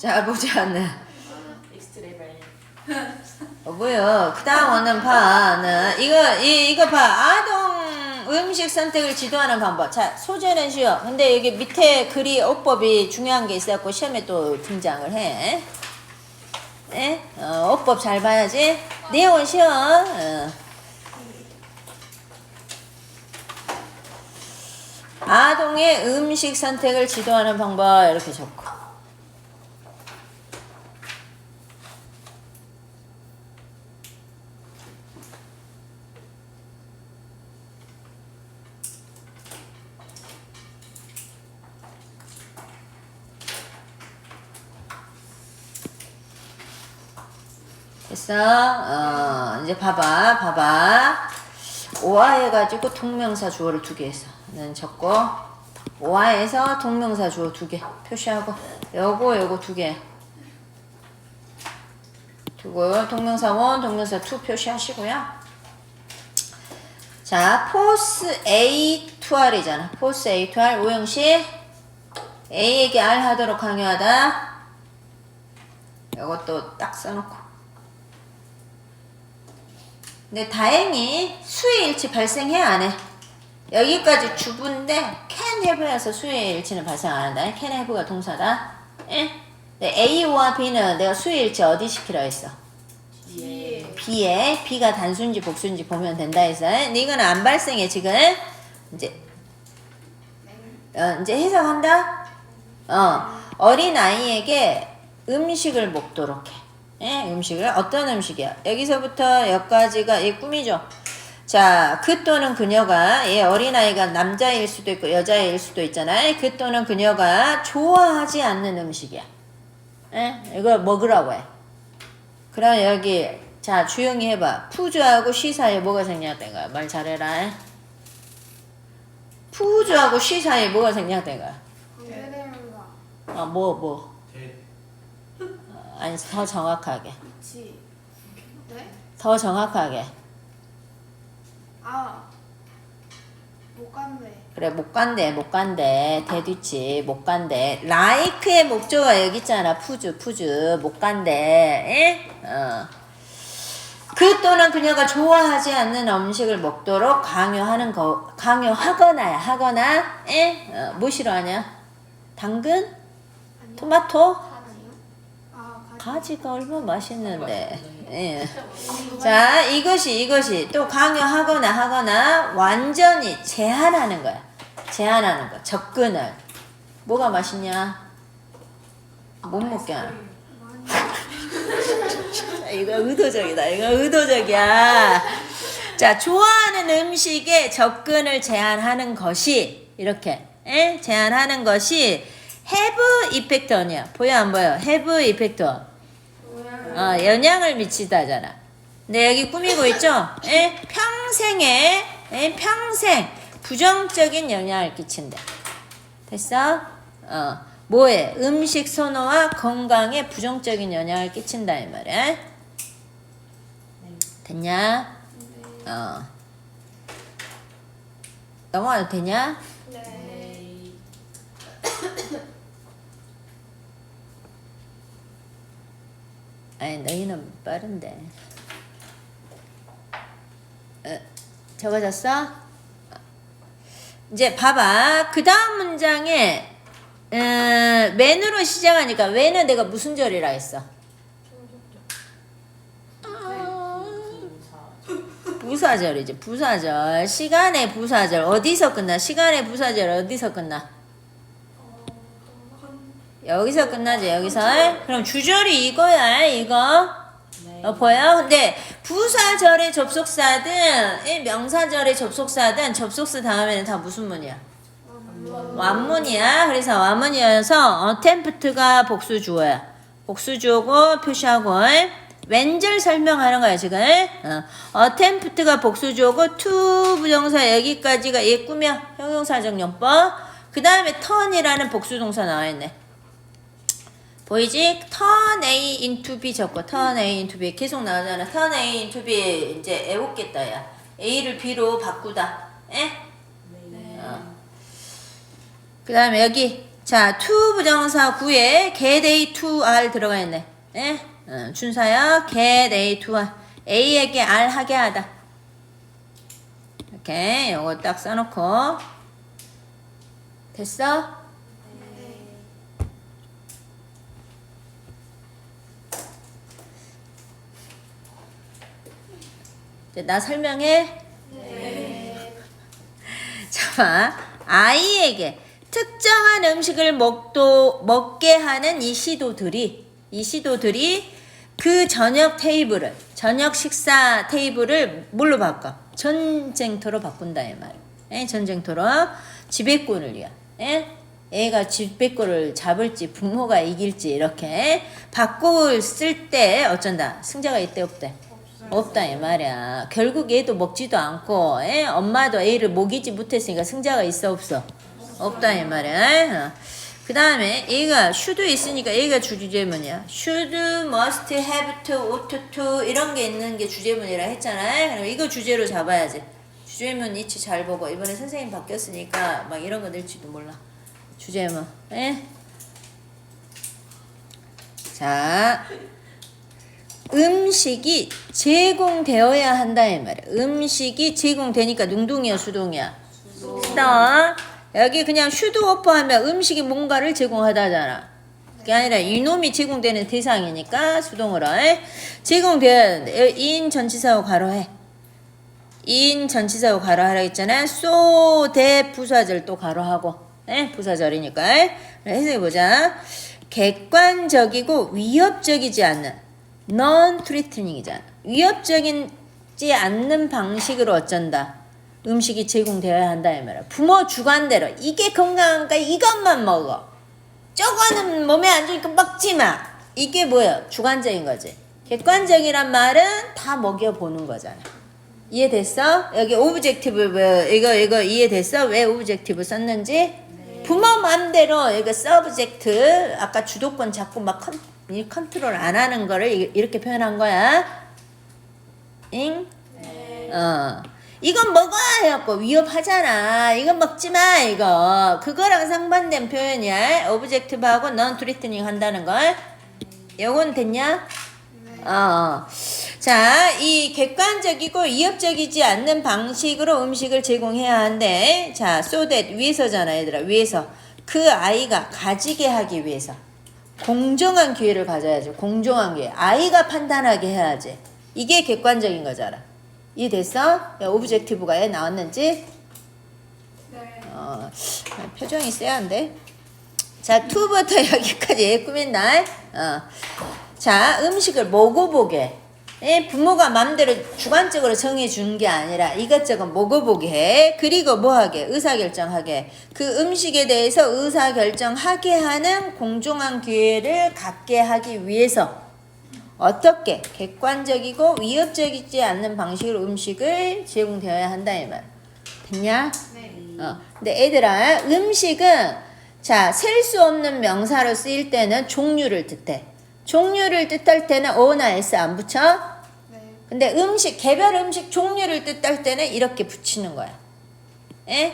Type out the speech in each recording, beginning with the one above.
자 보자는 엑스트 레벨. 어, 뭐요? 그 다음 오는 파는 이거 이, 이거 봐 아동 음식 선택을 지도하는 방법. 자 소재는 쉬워. 근데 여기 밑에 글이 어법이 중요한 게 있어갖고 시험에 또 등장을 해. 네? 어, 어법 잘 봐야지. 내용은 쉬워. 어. 아동의 음식 선택을 지도하는 방법 이렇게 적고. 됐어? 어, 이제 봐봐, 봐봐. 오화해가지고 동명사 주어를 두개 했어. 는 적고, 오화에서 동명사 주어 두 개 표시하고, 요거, 요거 두 개. 두고, 동명사 원, 동명사 투 표시하시고요. 자, 포스 A to R이잖아. 포스 A R, 오영씨. A에게 R 하도록 강요하다. 요것도 딱 써놓고. 근데 다행히 수의 일치 발생해 안 해? 여기까지 주부인데 can have에서 수의 일치는 발생 안 한다. can have가 동사다. 예? 근데 A와 B는 내가 수의 일치 어디 시키라 했어? 뒤에. B에 B가 단수인지 복수인지 보면 된다 해서 이거는 안 발생해 지금 이제 어, 이제 해석한다. 어 어린 아이에게 음식을 먹도록 해. 예, 음식을 어떤 음식이야? 여기서부터 여기까지가 이 꿈이죠. 자, 그 또는 그녀가 예, 어린아이가 남자일 수도 있고 여자일 수도 있잖아요. 그 또는 그녀가 좋아하지 않는 음식이야. 예? 이걸 먹으라고 해. 그럼 여기 자 주영이 해봐. 푸주하고 쉬 사이에 뭐가 생략된 거야? 말 잘해라. 예? 푸주하고 쉬 사이에 뭐가 생략된 거야? 관계대명사 아, 뭐 뭐. 아니 더 정확하게. 그치 네? 더 정확하게. 아 못 간대 그래 못 간대 못 간대 대뒤치 못 간대 라이크의 목조가 여기 있잖아 푸주 푸주 못 간대 예? 어. 그 또는 그녀가 좋아하지 않는 음식을 먹도록 강요하는 거 강요하거나야 하거나 예? 어, 뭐 싫어하냐 당근 아니요? 토마토 가지가 얼마나 맛있는데 예. 자, 이것이 이것이 또 강요하거나 하거나 완전히 제한하는 거야. 제한하는 거. 접근을. 뭐가 맛있냐? 못 먹게 하나. 이거 의도적이다. 이거 의도적이야. 자, 좋아하는 음식에 접근을 제한하는 것이 이렇게 에? 제한하는 것이 have effect on이야. 보여 안 보여? have effect on. 어, 영향을 미치다잖아. 근데 여기 꾸미고 있죠? 예? 평생에, 예? 평생 부정적인 영향을 끼친다. 됐어? 어, 뭐에? 음식 선호와 건강에 부정적인 영향을 끼친다, 이 말이야. 됐냐? 어. 넘어가도 되냐? 아니 너희는 빠른데 어, 적어졌어? 이제 봐봐 그 다음 문장에 어, 맨으로 시작하니까 왜는 내가 무슨 절이라 했어? 부사절이지 부사절 시간의 부사절 어디서 끝나? 시간의 부사절 어디서 끝나? 여기서 끝나지 여기서 그럼 주절이 이거야 이거 네. 어, 보여? 근데 부사절의 접속사든 이 명사절의 접속사든 접속사 다음에는 다 무슨 문이야? 완문이야. 그래서 완문이어서 어, 템프트가 복수 주어야. 복수 주어고 표시하고 왼절 설명하는 거야 지금. 어, 어 템프트가 복수 주어고 투 부정사 여기까지가 얘 꾸며 형용사적 용법. 그 다음에 턴이라는 복수 동사 나와 있네. 보이지? turn A into B 적고 turn A into B 계속 나오잖아. turn A into B 이제 애웃겠다 야. A를 B로 바꾸다. 에? 네. 어. 그 다음에 여기 자, to 부정사 9에 get A to R 들어가 있네. 예? 어, 준사야 get A to R. A에게 R 하게 하다. 이렇게 요거 딱 써놓고 됐어? 나 설명해. 자, 아이에게 특정한 음식을 먹도, 먹게 하는 이 시도들이, 이 시도들이 그 저녁 테이블을, 저녁 식사 테이블을 뭘로 바꿔? 전쟁터로 바꾼다, 이 말. 예, 전쟁터로. 지배권을 위한. 예? 애가 지배권을 잡을지 부모가 이길지 이렇게 바꿨을 때 어쩐다 승자가 있대 없대 없다 이 말이야. 결국 얘도 먹지도 않고 에? 엄마도 애를 먹이지 못했으니까 승자가 있어 없어? 없다 이 말이야. 그 다음에 얘가 should 있으니까 얘가 주제문이야. Should, must, have to, ought to 이런 게 있는 게 주제문이라 했잖아. 그럼 이거 주제로 잡아야지. 주제문 이치 잘 보고 이번에 선생님 바뀌었으니까 막 이런 거 낼지도 몰라. 주제문. 에? 자 음식이 제공되어야 한다 이 말이야. 음식이 제공되니까 능동이야 수동이야. 수동. 여기 그냥 슈드 오퍼 하면 음식이 뭔가를 제공하다잖아. 그게 아니라 이놈이 제공되는 대상이니까 수동으로 해. 제공되어야 하는데 인 전치사고 가로해. 인 전치사고 가로하라 했잖아. 쏘대 부사절 또 가로하고. 예? 부사절이니까. 해석해 보자. 객관적이고 위협적이지 않는 non threatening이잖아. 위협적이지 않는 방식으로 어쩐다. 음식이 제공되어야 한다 이 말이야. 부모 주관대로 이게 건강한가 이것만 먹어. 저거는 몸에 안 좋으니까 먹지 마. 이게 뭐야? 주관적인 거지. 객관적이란 말은 다 먹여 보는 거잖아. 이해됐어? 여기 오브젝티브 뭐 이거 이거 이해됐어? 왜 오브젝티브 썼는지? 부모 맘대로 이거 서브젝트 아까 주도권 잡고 막 컨, 이 컨트롤 안 하는 거를 이- 이렇게 표현한 거야. 잉? 어. 이건 먹어 해갖고 위협하잖아. 이건 먹지 마 이거. 그거랑 상반된 표현이야. 오브젝티브하고 넌 트리트닝 한다는 걸. 요건 됐냐? 어. 자, 이 객관적이고 위협적이지 않는 방식으로 음식을 제공해야 한대. 자, so that 위에서잖아, 얘들아. 위에서. 그 아이가 가지게 하기 위해서. 공정한 기회를 가져야지. 공정한 기회. 아이가 판단하게 해야지. 이게 객관적인 거잖아. 이해됐어? 야, 오브젝티브가 애 나왔는지? 네. 어, 표정이 쎄한데. 자, 2부터 여기까지 꾸민다. 어. 자, 음식을 먹어보게. 예, 부모가 맘대로 주관적으로 정해준 게 아니라 이것저것 먹어보게 해. 그리고 뭐하게? 의사결정하게. 그 음식에 대해서 의사결정하게 하는 공정한 기회를 갖게 하기 위해서 어떻게 객관적이고 위협적이지 않는 방식으로 음식을 제공되어야 한다 이 말. 됐냐? 네. 어. 근데 애들아 음식은 자 셀 수 없는 명사로 쓰일 때는 종류를 뜻해. 종류를 뜻할 때는 어나 s 안 붙여? 네. 근데 음식 개별 음식 종류를 뜻할 때는 이렇게 붙이는 거야. 에?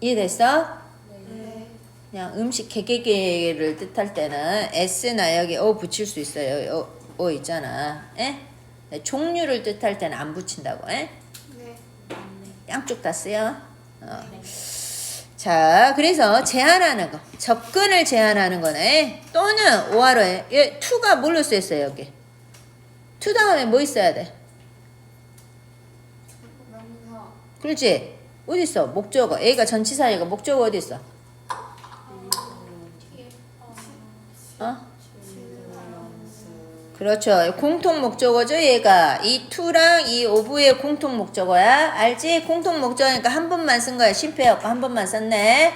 이해됐어? 네. 그냥 음식 개개개를 뜻할 때는 s나 여기 어 붙일 수 있어요. 어, 어 있잖아. 에? 종류를 뜻할 때는 안 붙인다고. 에? 네. 양쪽 다 쓰여. 어. 자, 그래서 제한하는 거, 접근을 제한하는 거네. 또는 오하로에 얘 to가 뭘로 쓰였어요 여기? To 다음에 뭐 있어야 돼? 그렇지? 어디 있어? 목적어. A가 전치사니까 목적어 어디 있어? 어? 그렇죠. 공통 목적어죠, 얘가. 이 to랑 이 o브의 공통 목적어야. 알지? 공통 목적어니까 한 번만 쓴 거야. 실패했고 한 번만 썼네.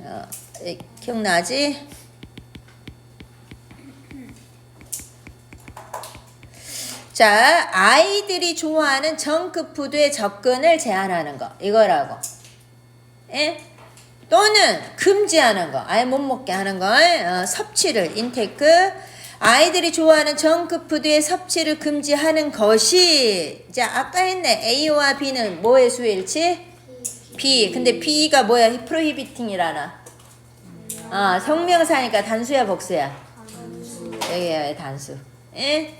어, 에, 기억나지? 자, 아이들이 좋아하는 정크푸드의 접근을 제한하는 거. 이거라고. 예? 또는 금지하는 거. 아예 못 먹게 하는 거. 어, 섭취를, 인테이크. 아이들이 좋아하는 정크푸드의 섭취를 금지하는 것이. 자, 아까 했네. A와 B는 뭐의 수일치? B. 근데 B가 뭐야? 프로히비팅이라나. 어, 성명사니까 단수야 복수야. 단수. 여기가 단수. 예?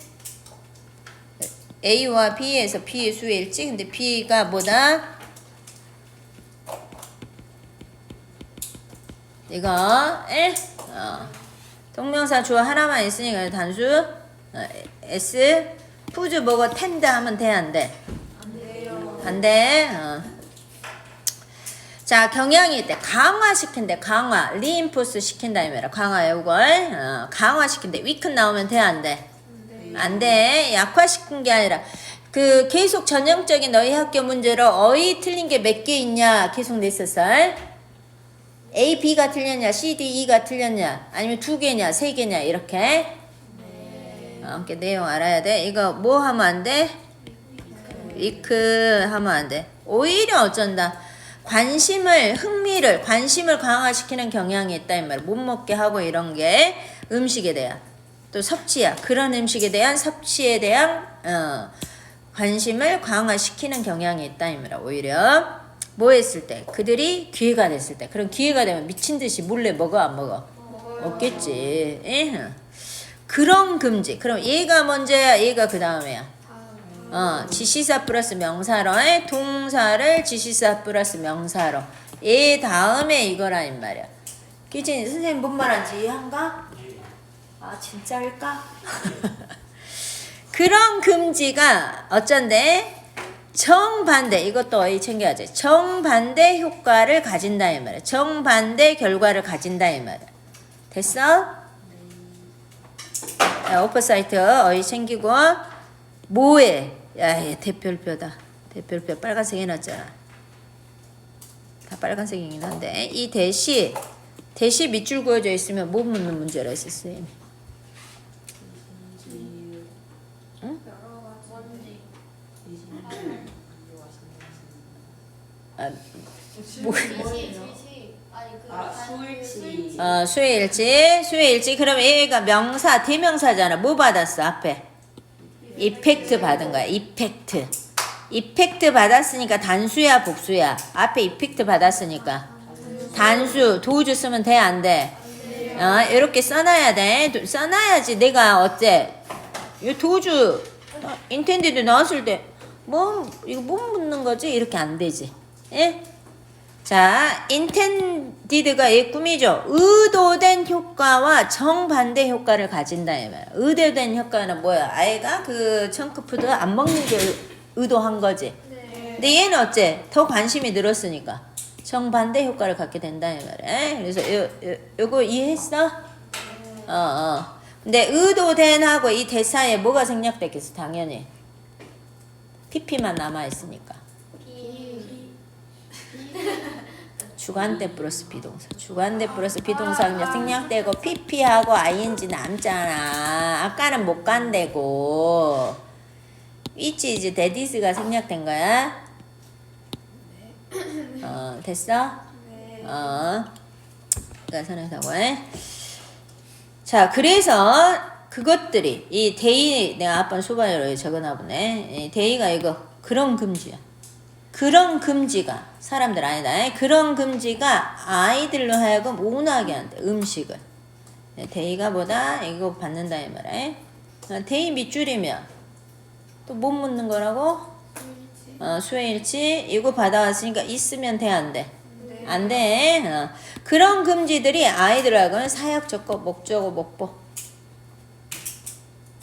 A와 B에서 B의 수일지. 근데 B가 뭐다? 이거 예? 어. 동명사 주어 하나만 있으니까 단수. 어, S. 푸즈 먹어 텐드 하면 돼 안 돼? 안 돼요. 안 돼. 어. 자, 경향이 있대. 강화시킨대. 강화. 리인포스 시킨다 이거라. 강화 이걸. 어, 강화시킨대. 위큰 나오면 돼, 안 돼? 네. 안 돼. 약화시킨 게 아니라 그 계속 전형적인 너희 학교 문제로 어휘 틀린 게 몇 개 있냐 계속 냈었어. A, B가 틀렸냐, C, D, E가 틀렸냐, 아니면 두 개냐, 세 개냐 이렇게. 어, 이렇게 내용 알아야 돼. 이거 뭐 하면 안 돼? 위크 하면 안 돼. 오히려 어쩐다. 관심을, 흥미를, 관심을 강화시키는 경향이 있다. 이 말. 못 먹게 하고 이런 게 음식에 대한. 또 섭취야. 그런 음식에 대한 섭취에 대한, 어, 관심을 강화시키는 경향이 있다. 이 말. 오히려. 뭐 했을 때? 그들이 기회가 됐을 때. 그럼 기회가 되면 미친 듯이 몰래 먹어, 안 먹어? 먹어요. 없겠지. 예. 그런 금지. 그럼 얘가 먼저야, 얘가 그 다음에야. 다음. 어, 지시사 플러스 명사로의 동사를 지시사 플러스 명사로. 얘 다음에 이거라 이 말이야. 기진 선생님 뭔 말한지 이해한가? 아 진짜일까? 그런 금지가 어쩐데 정반대 이것도 어이 챙겨야지. 정반대 효과를 가진다 이 말이야. 정반대 결과를 가진다 이 말이야. 됐어? 자, 오퍼사이트 어이 챙기고 뭐해? 야, 얘 대표표다. 대표표 빨간색 해놨잖아. 다 빨간색이긴 한데 이 대시 대시 밑줄 그어져 있으면 못 묻는 문제라 했어 쌤. 아, 뭐, 아. 어, 수일지 수일지 그럼 얘가 명사 대명사잖아. 뭐 받았어 앞에? 이펙트 받은 거야. 이펙트. 이펙트 받았으니까 단수야 복수야. 앞에 이펙트 받았으니까. 단수 도우주 쓰면 돼 안 돼? 어, 이렇게 써놔야 돼. 도- 써놔야지 내가 어째 이 도우주 어, 인텐디드 나왔을 때 뭐 이거 못 묻는 거지 이렇게 안 되지. 예? 자, intended가 이 꿈이죠. 의도된 효과와 정반대 효과를 가진다 이. 의도된 효과는 뭐야? 아이가 그 청크푸드 안 먹는 게 의- 의도한 거지. 네. 근데 얘는 어째? 더 관심이 늘었으니까 정반대 효과를 갖게 된다 이 말이야. 그래서 요, 요, 요거 이해했어? 어, 어. 근데 의도된 하고 이 대사에 뭐가 생략됐겠어? 당연히. PP만 남아 있으니까. 비. 주관대 플러스 비동사. 주관대 플러스 비동사 그냥 생략되고 pp하고 ing 남잖아. 아까는 못 간대고. 있지 이제 데디스가 생략된 거야. 어 됐어? 네. 어. 그러니까 선행사고. 자 그래서 그것들이 이 데이 내가 아빠 수반으로 적어놔 보네. 이 데이가 이거 그런 금지야. 그런 금지가 사람들 아니다. 그런 금지가 아이들로 하여금 온하게 한다. 음식을. 네, 데이가 보다 이거 받는다 이 말이야. 어, 데이 밑줄이면 또 못 묻는 거라고? 어, 수혜일치 이거 받아왔으니까 있으면 돼 안 돼? 네. 안 돼. 어. 그런 금지들이 아이들하고는 사역적고 목적어 목보.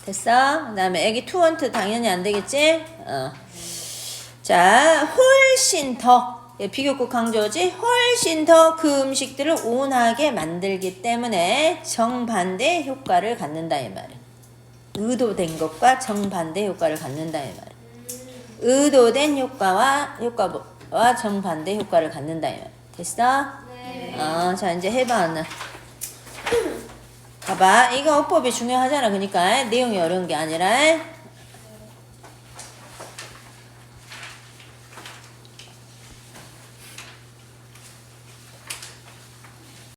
됐어? 그 다음에 애기 투원트 당연히 안 되겠지? 어. 자, 훨씬 더 예, 비교급 강조지 훨씬 더 그 음식들을 온하게 만들기 때문에 정반대 효과를 갖는다 이 말이야. 의도된 것과 정반대 효과를 갖는다 이 말이야. 의도된 효과와 효과와 정반대 효과를 갖는다 이 말이야. 됐어? 네. 어, 자 이제 해봐 언니. 봐봐 이거 어법이 중요하잖아 그러니까 내용이 어려운 게 아니라